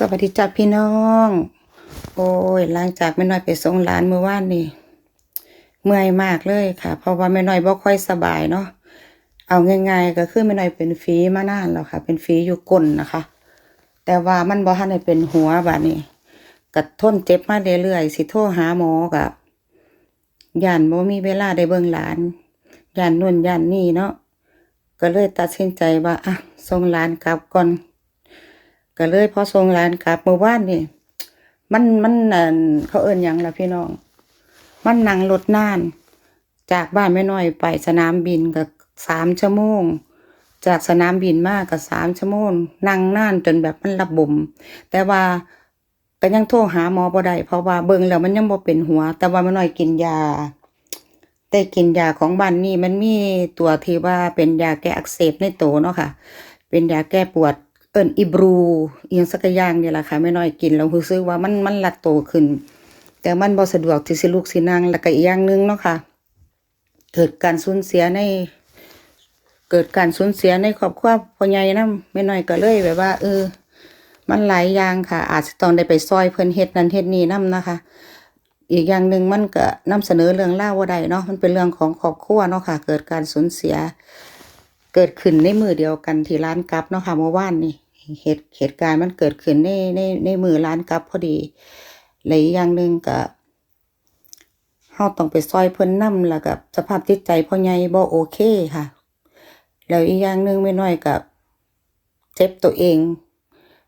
สวัสดีจ้าพี่น้อง โอ้ยหลังจากแม่น้อยไปส่งหลานเมื่อวานนี่ เมื่อยมากเลยค่ะ เพราะว่าแม่น้อยบ่ค่อยสบายเนาะ เอาง่ายๆก็คือแม่น้อยเป็นฝีมานานแล้วค่ะ เป็นฝีอยู่ก้นนะคะ แต่ว่ามันบ่ทันได้เป็นหัวบัดนี้ก็ทนเจ็บมาเรื่อยๆสิโทรหาหมอก็ย่านบ่มีเวลาได้เบิ่งหลานย่านนู่นย่านนี่เนาะ ก็เลยตัดสินใจว่าอะส่งหลานกลับก่อน ก็เลยพอส่งหลานกลับเมื่อวานนี่ มันมันอันเขาเอิ้นยังล่ะพี่น้อง มันนั่งรถนาน จากบ้านแม่น้อยไปสนามบินก็สามชั่วโมง จากสนามบินมากก็สามชั่วโมงนั่งนานจนแบบมันระบม แต่ว่าก็ยังโทรหาหมอบ่ได้เพราะว่าเบิ่งแล้วมันยังบ่เป็นหัว แต่ว่าแม่น้อยกินยา แต่กินยาของบ้านนี่มันมีตัวที่ว่าเป็นยาแก้อักเสบในโตเนาะค่ะ เป็นยาแก้ปวด อิ้นอิบรูเอียงสักอย่างเนี่ยแหละค่ะแม่น้อยกินแล้วรู้สึกว่ามันมันลัดโตขึ้น แต่มันบ่สะดวกที่สิลุกสินั่งแล้วก็อีกอย่างนึงเนาะค่ะ เกิดการสูญเสียใน เกิดการสูญเสียในครอบครัวพ่อใหญ่นำแม่น้อยก็เลยแบบว่า เออ มันหลายอย่างค่ะ อาจจะต้องได้ไปซอยเพิ่นเฮ็ดนั่นเฮ็ดนี่นํนะคะ อีกอย่างหนึ่งมันก็นำเสนอเรื่องเล่าวบ่ได้เนาะมันเป็นเรื่องของครอบครัวเนาะค่ะ เกิดการสูญเสียเกิดขึ้นในมือเดียวกันที่ร้านกับเนาะค่ะเมื่อวานนี่ เหตุเหตุการณ์มันเกิดขึ้นในในในมือร้านกับพอดีและอีกอย่างหนึ่งก็เฮาต้องไปซอยเพิ่นนํแล้วก็สภาพจิตใจพ่อใหญ่บ่โอเคค่ะ แล้วอีกอย่างหนึ่งไม่น้อยกับเจ็บตัวเอง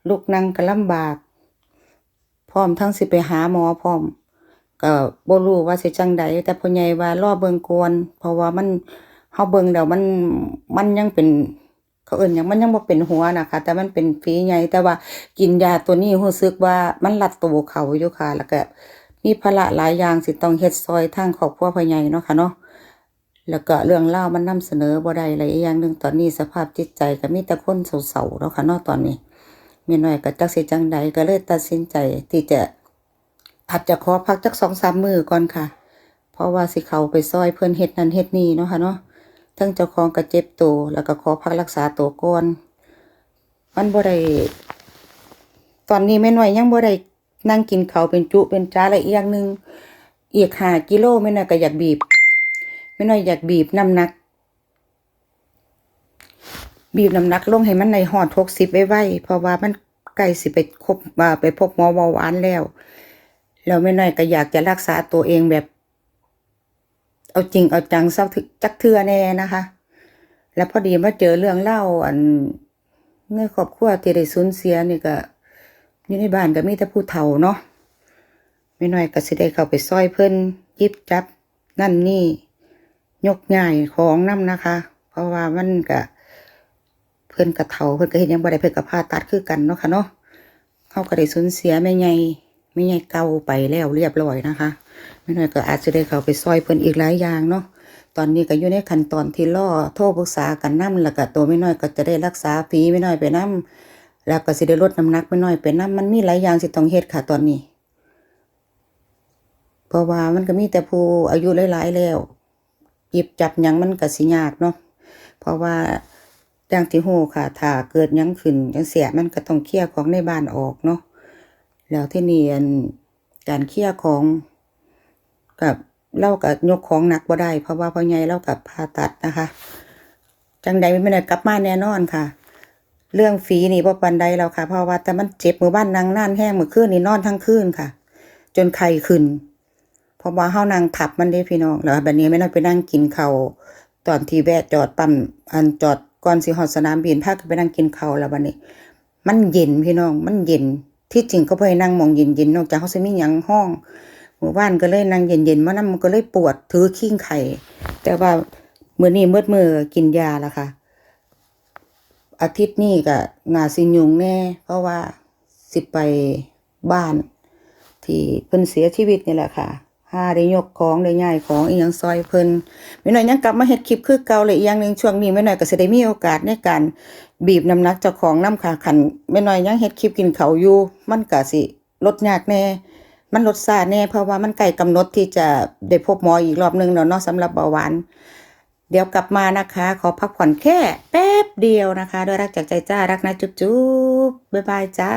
ลูกนั่งก็ลำบาก พร้อมทั้งสิไปหาหมอพร้อมก็บ่รู้ว่าสิจังใดแต่พ่อใหญ่ว่ารอเบิ่งก่อนเพราะว่ามันเฮาเบิ่งแล้วมันมันยังเป็น เขาเอิ้นหยังมันยังบ่เป็นหัวนะคะ แต่มันเป็นฝีใหญ่แต่ว่ากินยาตัวนี้รู้สึกว่ามันรัดตัวเขาอยู่ค่ะ แล้วก็มีภาระหลายอย่างสิต้องเฮ็ดซอยทางครอบครัวพ่อใหญ่เนาะค่ะเนาะแล้วก็เรื่องเล่ามันนำเสนอบ่ได้เลยอีกอย่างหนึ่งตอนนี้สภาพจิตใจก็มีแต่คนเศร้าๆเนาะค่ะเนาะตอนนี้มีหน้อยก็จักสิจังใดก็เลยตัดสินใจที่จะอาจจะขอพักจักสองสามมือก่อนค่ะ เพราะว่าสิเขาไปซอยเพิ่อนเฮ็ดนั่นเฮ็ดนี่เนาะค่ะเนาะ ทั้งเจ้าของก็เจ็บตัวแล้วก็ขอพักรักษาตัวก่อนมันบ่ได้ตอนนี้แม่น้อยยังบ่ได้นั่งกินเขาเป็นจุเป็นจ้าและอีกอย่างหนึ่งอีกหากิโลแม่น้อยก็อยากบีบไม่น้อยอยากบีบน้ำหนัก บีบน้ำหนักลงให้มันในหอดหกสิบไว้ไว้เพราะว่ามันใกล้สิไปคบไปพบหมอเบาหวานแล้วแล้วไม่น้อยก็อยากจะรักษาตัวเองแบบ เอาจริงเอาจังเศร้าถึจักเทือแน่นะคะ แล้วพอดีมาเจอเรื่องเล่าอันในครอบครัวที่ได้สูญเสียนี่ก็อยู่ในบ้านก็มีแต่ผู้เฒ่าเนาะไม่น้อยก็สิได้เข้าไปซอยเพิ่นยิบจับ นั่นนี่ ยกง่ายของน้ำนะคะ เพราะว่ามันก็เพิ่นกระเถาเพิ่นก็เห็นยังบ่ได้เพิ่นก็ผ่าตัดคือกันเนาะค่ะเนาะเขาก็ได้สูญเสียแม่ใหญ่แม่ใหญ่เก่าไปแล้วเรียบร้อยนะคะ แม่น้อยก็อาจจะได้เข้าไปซอยเพิ่นอีกหลายอย่างเนาะตอนนี้ก็อยู่ในขั้นตอนที่รอโทรปรึกษากันนํแล้วก็ตัวแม่น้อยก็จะได้รักษาผีแม่น้อยไปนํแล้วก็สิได้ลดน้ำหนักแม่น้อยไปนํมันมีหลายอย่างสิต้องเฮ็ดค่ะตอนนี้ เพราะว่ามันก็มีแต่ผู้อายุหลายๆแล้วหยิบจับยังมันก็สิยากเนาะเพราะว่าอย่างที่โหค่ะ ถ้าเกิดยังขึ้นจังเสียมันก็ต้องเคลียร์ของในบ้านออกเนาะแล้วที่นี่อันการเคลียร์ของ กับเล่ากับยกของหนักบ่ได้ เพราะว่าพ่อใหญ่เล่ากับผ่าตัดนะคะ จังใดไม่ได้กลับมาแน่นอนค่ะ เรื่องฝีนี่บ่ปันใดแล้วค่ะ เพราะว่าแต่มันเจ็บมือบ้านนางน่านแห้งมือคืนนี่นอนทั้งคืนค่ะ จนไข้ขึ้นเพราะว่าเฮานั่งทับมันเด้พี่น้องแล้วบัดนี้ไม่น้อยไปนั่งกินข้าวตอนที่แวะจอดปั๊มอันจอดก่อนสิฮอดสนามบินพากันไปนั่งกินข้าวแล้วบัดนี้ มันเย็นพี่น้องมันเย็นที่จริงก็บ่ให้นั่งมองเย็นๆนอกจากเขาสิมีหยังห้อง หมู่บ้านก็เลยนั่งเย็นๆมานำมันก็เลยปวดถือขิ้งไข่แต่ว่ามื้อนี้เมืดมื้อกินยาแล้วค่ะ อาทิตย์นี้ก็นาสิยุงแน่ เพราะว่าสิไปบ้าน ที่เพิ่นเสียชีวิตนี่แหละค่ะห้าได้ยกของได้ย้ายของอียังซอยเพิ่นแม่น้อยยังกลับมาเฮ็ดคลิปคือเก่าเลยอีกอย่างหนึ่งช่วงนี้แม่น้อยก็สิได้มีโอกาสในการบีบน้ำหนักเจ้าของน้ำค่ะคันแม่น้อยยังเฮ็ดคลิปกินเขาอยู่มันก็สิลดยากแน่ มันลดซาแน่เพราะว่ามันใกล้กำหนดที่จะได้พบหมออีกรอบหนึงแล้วเนาะสำหรับเบาหวาน เดี๋ยวกลับมานะคะ ขอพักผ่อนแค่แป๊บเดียวนะคะ ด้วยรักจากใจจ้ารักนะจุ๊บๆบ๊ายบายจ้า